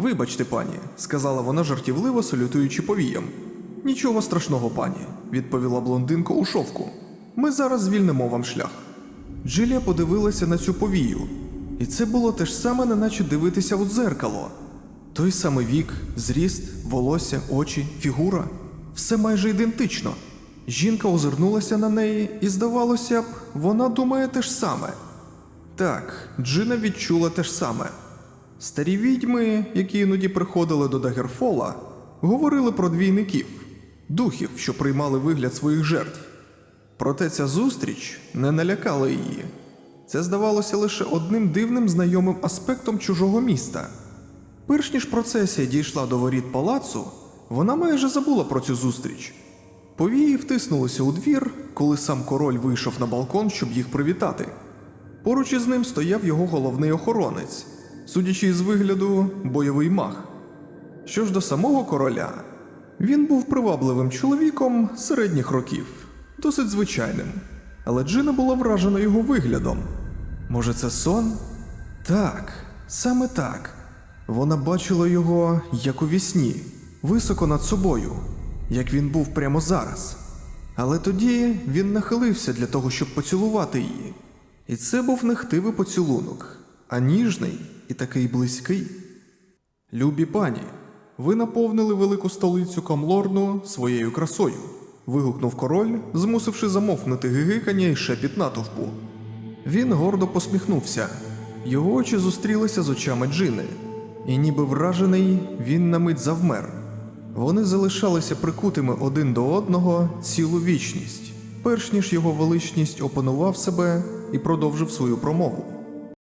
Вибачте, пані, сказала вона жартівливо салютуючи повіям. Нічого страшного, пані, відповіла блондинка у шовку. Ми зараз звільнимо вам шлях. Джилія подивилася на цю повію, і це було те ж саме, неначе дивитися у дзеркало. Той самий вік, зріст, волосся, очі, фігура все майже ідентично. Жінка озирнулася на неї, і, здавалося б, вона думає те ж саме. Так, Джина відчула те ж саме. Старі відьми, які іноді приходили до Дагерфола, говорили про двійників, духів, що приймали вигляд своїх жертв. Проте ця зустріч не налякала її. Це здавалося лише одним дивним знайомим аспектом чужого міста. Перш ніж процесія дійшла до воріт палацу, вона майже забула про цю зустріч. Повії втиснулися у двір, коли сам король вийшов на балкон, щоб їх привітати. Поруч із ним стояв його головний охоронець, судячи із вигляду, бойовий маг. Що ж до самого короля, він був привабливим чоловіком середніх років, досить звичайним, але Джина була вражена його виглядом. Може, це сон? Так, саме так. Вона бачила його як у вісні, високо над собою, як він був прямо зараз. Але тоді він нахилився для того, щоб поцілувати її. І це був не хтивий поцілунок, а ніжний і такий близький. Любі пані, ви наповнили велику столицю Камлорну своєю красою. вигукнув король, змусивши замовкнути гигикання і шепіт натовпу. Він гордо посміхнувся. Його очі зустрілися з очами Джини, і ніби вражений, він на мить завмер. Вони залишалися прикутими один до одного цілу вічність, перш ніж його величність опанував себе і продовжив свою промову.